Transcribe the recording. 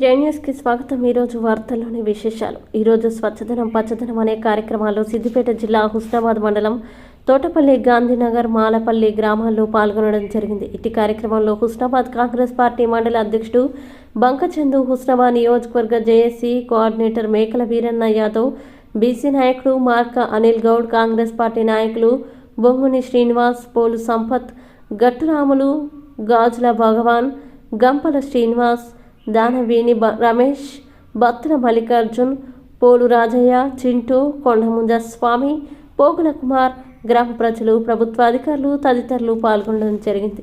జేఎన్ఎస్కి స్వాగతం ఈరోజు వార్తల్లోని విశేషాలు. ఈరోజు స్వచ్ఛదనం పచ్చదనం అనే కార్యక్రమాల్లో సిద్దిపేట జిల్లా హుస్నాబాద్ మండలం తోటపల్లి గాంధీనగర్ మాలపల్లి గ్రామాల్లో పాల్గొనడం జరిగింది. ఇట్టి కార్యక్రమంలో హుస్నాబాద్ కాంగ్రెస్ పార్టీ మండల అధ్యక్షుడు బంకచందు హుస్నాబాద్ నియోజకవర్గ జేఏసీ కోఆర్డినేటర్ మేకల వీరన్న యాదవ్ బీసీ నాయకుడు మార్క అనిల్ గౌడ్ కాంగ్రెస్ పార్టీ నాయకులు బొంగుని శ్రీనివాస్ పోలు సంపత్ గట్టురాములు గాజుల భగవాన్ గంపల శ్రీనివాస్ దానవేణి రమేష్ భక్తుల మల్లికార్జున్ పోలు రాజయ్య చింటూ కొండముంజ స్వామి పోగుల కుమార్ గ్రామ ప్రజలు ప్రభుత్వ అధికారులు తదితరులు పాల్గొనడం జరిగింది.